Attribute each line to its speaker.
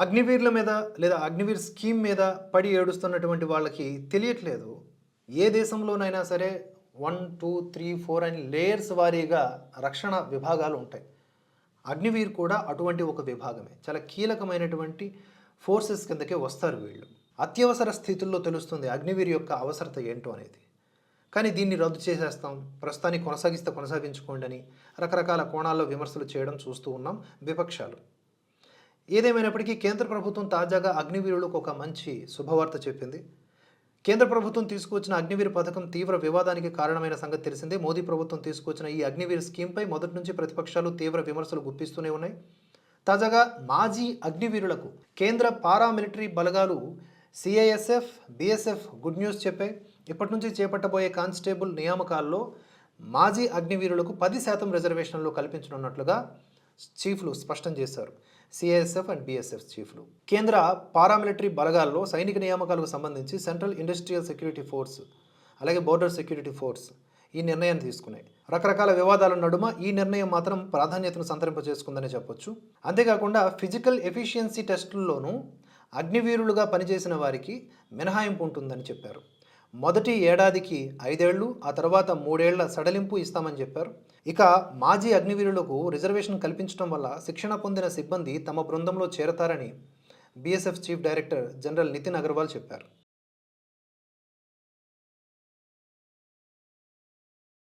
Speaker 1: అగ్నివీర్ల మీద లేదా అగ్నివీర్ స్కీమ్ మీద పడి ఏడుస్తున్నటువంటి వాళ్ళకి తెలియట్లేదు. ఏ దేశంలోనైనా సరే వన్ టూ త్రీ ఫోర్ అని లేయర్స్ వారీగా రక్షణ విభాగాలు ఉంటాయి. అగ్నివీర్ కూడా అటువంటి ఒక విభాగమే. చాలా కీలకమైనటువంటి ఫోర్సెస్ కిందకే వస్తారు వీళ్ళు. అత్యవసర స్థితుల్లో తెలుస్తుంది అగ్నివీర్ యొక్క అవసరత ఏంటో అనేది. కానీ దీన్ని రద్దు చేసేస్తాం. ప్రస్తుతాన్ని కొనసాగిస్తే కొనసాగించుకోండి అని రకరకాల కోణాల్లో విమర్శలు చేయడం చూస్తూ ఉన్నాం. విపక్షాలు. ఏదేమైనప్పటికీ కేంద్ర ప్రభుత్వం తాజాగా అగ్నివీరులకు ఒక మంచి శుభవార్త చెప్పింది. కేంద్ర ప్రభుత్వం తీసుకొచ్చిన అగ్నివీర్ పథకం తీవ్ర వివాదానికి కారణమైన సంగతి తెలిసిందే. మోదీ ప్రభుత్వం తీసుకొచ్చిన ఈ అగ్నివీర్ స్కీమ్పై మొదటి నుంచి ప్రతిపక్షాలు తీవ్ర విమర్శలు గుప్పిస్తూనే ఉన్నాయి. తాజాగా మాజీ అగ్నివీరులకు కేంద్ర పారామిలిటరీ బలగాలు సిఐఎస్ఎఫ్ బిఎస్ఎఫ్ గుడ్ న్యూస్ చెప్పాయి ఇప్పటి నుంచి చేపట్టబోయే కానిస్టేబుల్ నియామకాల్లో మాజీ అగ్నివీరులకు పది శాతం రిజర్వేషన్లు కల్పించనున్నట్లుగా చీఫ్లు స్పష్టం చేశారు. సిఐఎస్ఎఫ్ అండ్ బీఎస్ఎఫ్ చీఫ్లు. కేంద్ర పారామిలిటరీ బలగాల్లో సైనిక నియామకాలకు సంబంధించి సెంట్రల్ ఇండస్ట్రియల్ సెక్యూరిటీ ఫోర్స్ అలాగే బోర్డర్ సెక్యూరిటీ ఫోర్స్ ఈ నిర్ణయాన్ని తీసుకున్నాయి. రకరకాల వివాదాల నడుమ ఈ నిర్ణయం మాత్రం ప్రాధాన్యతను సంతరింపజేసుకుందని చెప్పొచ్చు. అంతేకాకుండా ఫిజికల్ ఎఫిషియన్సీ టెస్టుల్లోనూ అగ్నివీరులుగా పనిచేసిన వారికి మినహాయింపు ఉంటుందని చెప్పారు. మొదటి ఏడాదికి ఐదేళ్ళు ఆ తర్వాత మూడేళ్ళ సడలింపు ఇస్తామని చెప్పారు. ఇక మాజీ అగ్నివీరులకు రిజర్వేషన్ కల్పించడం వల్ల శిక్షణ పొందిన సిబ్బంది తమ బృందంలో చేరతారని BSF chief director general Nitin Agarwal చెప్పారు.